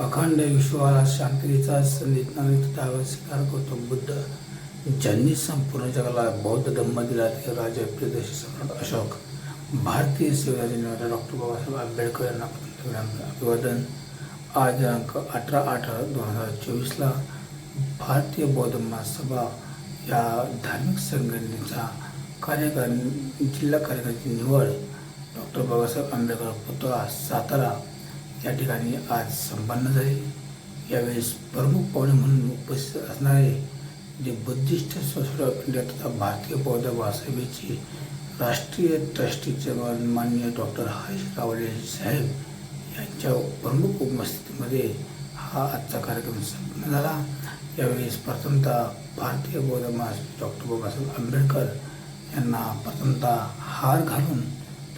अखंड विश्वाला शांतीचा संधी त्यावर स्वीकार करतो. बुद्ध ज्यांनी संपूर्ण जगाला बौद्ध धम्म दिला ते राजा प्रियदर्शी सम्राट अशोक भारतीय सेवाचे निवाडा डॉक्टर बाबासाहेब आंबेडकर यांना अभिवादन. आज दिनांक अठरा आठ दोन हजार चोवीसला भारतीय बौद्ध महासभा या धार्मिक संघटनेचा कार्यकारी जिल्हा कार्यकारिणीची निवड डॉक्टर बाबासाहेब आंबेडकर पुतळा सातारा या ठिकाणी आज संपन्न झाली. यावेळेस प्रमुख पाहुणे म्हणून उपस्थित असणारे जे बुद्धिस्ट सोसायटी ऑफ इंडिया तथा भारतीय बौद्ध महासभेचे राष्ट्रीय ट्रस्टीचे माननीय डॉक्टर हरीश रावले साहेब यांच्या प्रमुख उपस्थितीमध्ये हा आजचा कार्यक्रम संपन्न झाला. यावेळेस प्रथमतः भारतीय बौद्ध महासभे डॉक्टर बाबासाहेब आंबेडकर यांना प्रथमतः हार घालून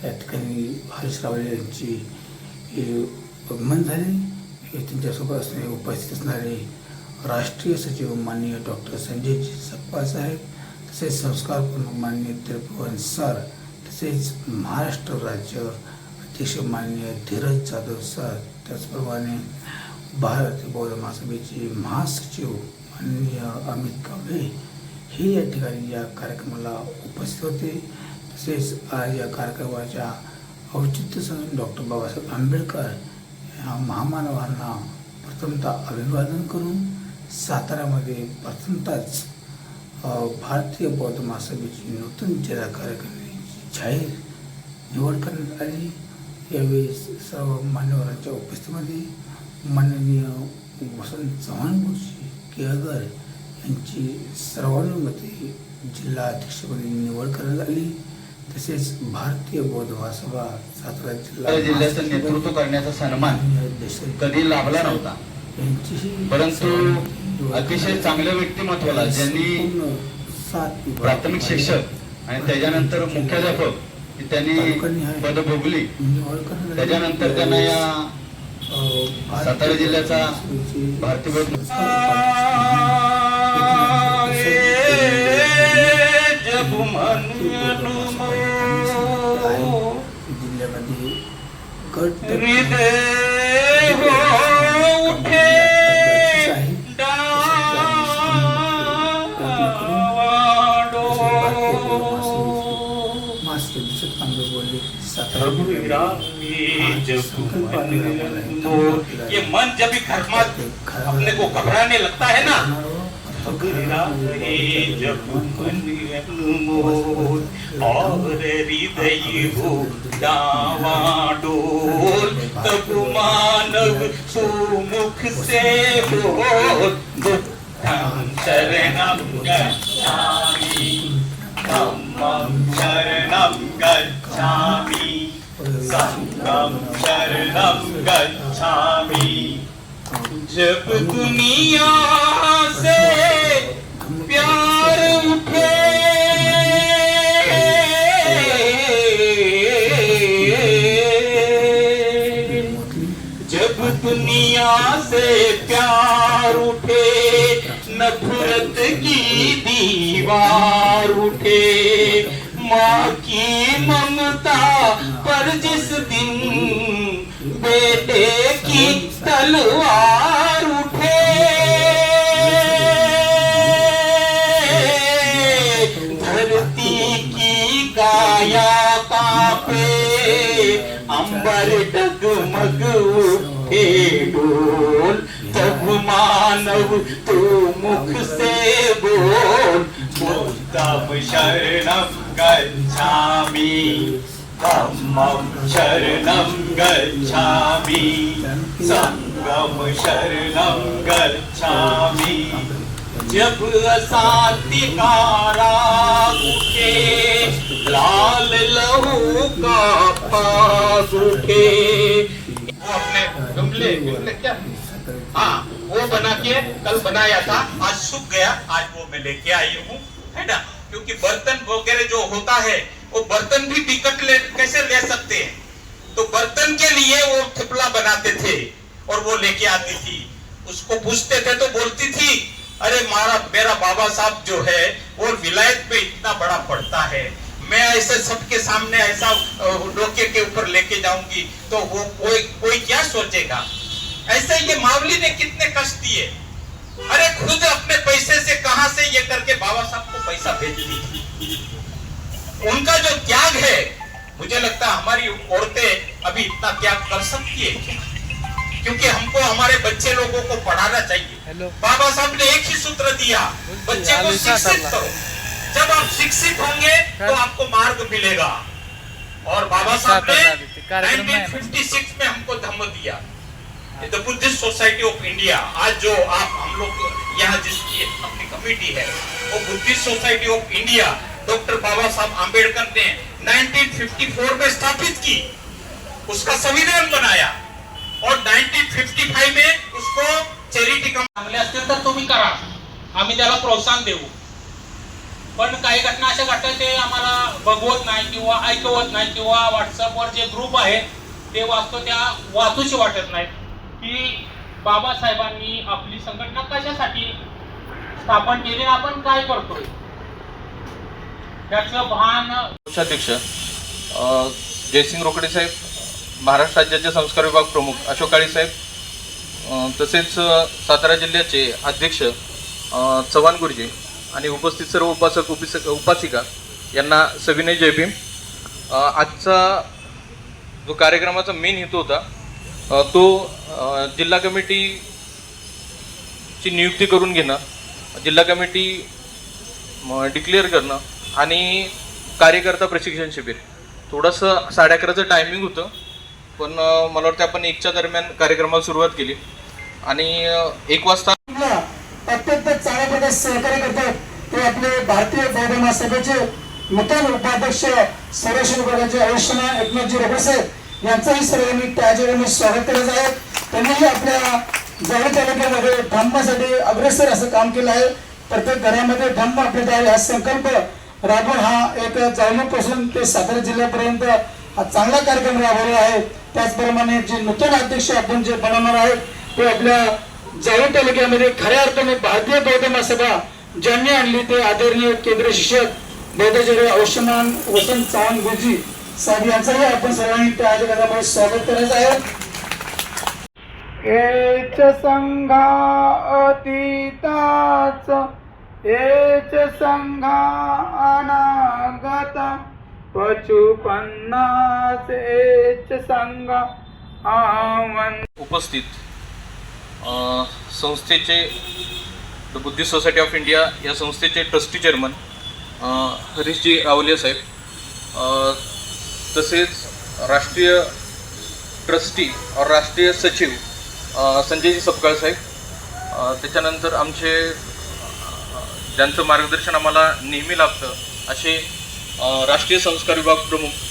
त्या ठिकाणी हरीश रावले यांची हे झाले हे त्यांच्यासोबत असणारे उपस्थित असणारे राष्ट्रीय सचिव माननीय डॉक्टर संजय सप्पा साहेब तसेच संस्कार प्रमुख माननीय त्रिभुवन सर तसेच महाराष्ट्र राज्य अध्यक्ष माननीय धीरज जाधव सर त्याचप्रमाणे भारतीय बौद्ध महासभेचे महासचिव माननीय अमित कांबळे हे या ठिकाणी या कार्यक्रमाला उपस्थित होते. तसेच आज या कार्यक्रमाच्या औचित्य साधून डॉक्टर बाबासाहेब आंबेडकर या महामानवांना प्रथमतः अभिवादन करून साताऱ्यामध्ये प्रथमतःच भारतीय बौद्ध महासभेची नूतन जिल्हा कार्यकारिणीची जाहीर निवड करण्यात आली. यावेळी सर्व मान्यवरांच्या उपस्थितीमध्ये माननीय वसंत चव्हाण गुरुजी केळकर यांची सर्वानुमते जिल्हा अध्यक्षपदी निवड करण्यात आली. तसेच भारतीय बौद्ध महासभा सातारा जिल्हा जिल्ह्याचं नेतृत्व करण्याचा सन्मान कधी लाभला नव्हता. परंतु अतिशय चांगल्या व्यक्तिमत्वाला ज्यांनी प्राथमिक शिक्षक आणि त्याच्यानंतर मुख्याध्यापक त्यांनी पद भोगली आली. त्याच्यानंतर त्यांना या सातारा जिल्ह्याचा भारतीय बौद्ध जब मन जिल्ह्यामध्ये गट हृदय हो उठे डावाडोल. मास्टर दिसत चांगले बोलले सातारा रघुवीरा में जब मन लो- ये मन जब भी घरमा अपने को घबराने लगता है ना और हृदय हो डावाडोल तब मानव सुमुख से बोल बुद्धं शरणं गच्छामि धम्मं शरणं गच्छामि शरणं गच्छामि जब दुनिया से दुनिया से प्यार उठे, नफरत की दीवार उठे। माँ की ममता पर जिस दिन बेटे की तलवार उठे, धरती की काया कापे अंबर डगमग उठे डोल तब मानव तू मुख से बोल। बुद्धम शरणम गच्छामि। धम्मं शरणं गच्छामि। संगम शरणं गच्छामि। जब अशांति उठे लाल लहू का पास उठे गमले गमले क्या? हाँ वो बना के कल बनाया था, आज सूख गया, आज वो मैं लेके आई हूँ, है ना? क्योंकि बर्तन वगैरह जो होता है, वो बर्तन भी टिकट ले, कैसे ले सकते हैं? तो बर्तन के लिए वो थिपला बनाते थे और वो लेके आती थी। उसको पूछते थे तो बोलती थी, अरे मारा, मेरा बाबा साहब जो है, वो विलायत पे इतना बड़ा पड़ता है। मैं ऐसे सबके सामने ऐसा डोके के ऊपर लेके जाऊँगी तो वो कोई कोई क्या सोचेगा? ऐसे ये मावली ने कितने कष्ट दिए। अरे खुद अपने पैसे से कहाँ से ये करके बाबा साहब को पैसा भेज दी? उनका जो त्याग है मुझे लगता है हमारी औरतें अभी इतना त्याग कर सकती है क्या? क्योंकि हमको हमारे बच्चे लोगों को पढ़ाना चाहिए। बाबा साहब ने एक ही सूत्र दिया बच्चे को शिक्षित करो। जब आप शिक्षित होंगे तो आपको मार्ग मिलेगा। और बाबा साहब ने 1956 में हमको धम्म दिया। The Buddhist society of India आज जो आप हम लोग यहाँ जिसकी अपनी कमेटी है वो Buddhist society of India doctor Baba Saheb Ambedkar ने 1954 में स्थापित की। उसका संविधान बनाया। और 1955 में उसको चॅरिटी चांगले असतील तर तुम्ही करा। आम्ही त्याला प्रोत्साहन देऊ। पण काही घटना अशा घडतात ते आम्हाला बघवत नाही किंवा ऐकवत नाही किंवा व्हॉट्सअपवर जे ग्रुप आहेत ते वाचतो त्या वाचूशी वाटत नाहीत की बाबासाहेबांनी आपली संघटना कशासाठी स्थापन केली आपण काय करतोय? त्याचं भान पक्षाध्यक्ष जयसिंग रोकडे साहेब महाराष्ट्र राज्याचे संस्कार विभाग प्रमुख अशोक काळे साहेब तसेच सातारा जिल्ह्याचे अध्यक्ष चव्हाण गुरुजी. आणि उपस्थित सर्व उपासक उपिसक उपासिका यांना सविनय जयभीम आजचा जो कार्यक्रमाचा मेन हेतू होता तो जिल्हा कमिटीची नियुक्ती करून घेणं जिल्हा कमिटी डिक्लेअर करणं आणि कार्यकर्ता प्रशिक्षण शिबिर. थोडंसं साडे अकराचं टायमिंग होतं पण मला वाटतं आपण एकच्या दरम्यान कार्यक्रमाला सुरुवात केली. आणि एक वाजता चांगल्या सहकार्य करतात ते आपले भारतीय बौद्ध सभेचे नूतन उपाध्यक्ष सर्वेक्षण विभागाचे आयुष्यमान एकनाथजी रोकडे यांचंही सर्वांनी त्या स्वागत करत आहे त्यांनीही आपल्या जवळ तालुक्यामध्ये धम्मासाठी अग्रेसर असं काम केलं आहे. प्रत्येक घरामध्ये धम्म आपले द्यावे हा संकल्प राबवून हा एक जालन्यापासून ते सातारा जिल्ह्यापर्यंत हा चांगला कार्यक्रम राबवला आहे. त्याचप्रमाणे जे नूतन अध्यक्ष आपण जे बनवणार आहेत ते आपल्या जालना तालुक्यामध्ये खऱ्या अर्थाने भारतीय बौद्ध महासभा ज्यांनी आणली ते आदरणीय केंद्रीय शिक्षक बौद्धाचार्य आयुष्यमान वसंत चव्हाण गुरुजी साहेब यांचंही आपण सर्वांनी त्या जगामध्ये स्वागत करायचं आहे एच संघा अतीताच एच संघा अनागता. पचू पन्नास एच संघा आवन उपस्थित संस्थेचे the Buddhist society of India या संस्थेचे ट्रस्टी चेअरमन हरीशजी रावलिया साहेब तसेच राष्ट्रीय ट्रस्टी और राष्ट्रीय सचिव संजयजी सपकाळ साहेब त्याच्यानंतर आमचे ज्यांचं मार्गदर्शन आम्हाला नेहमी लाभतं असे राष्ट्रीय संस्कार विभाग प्रमुख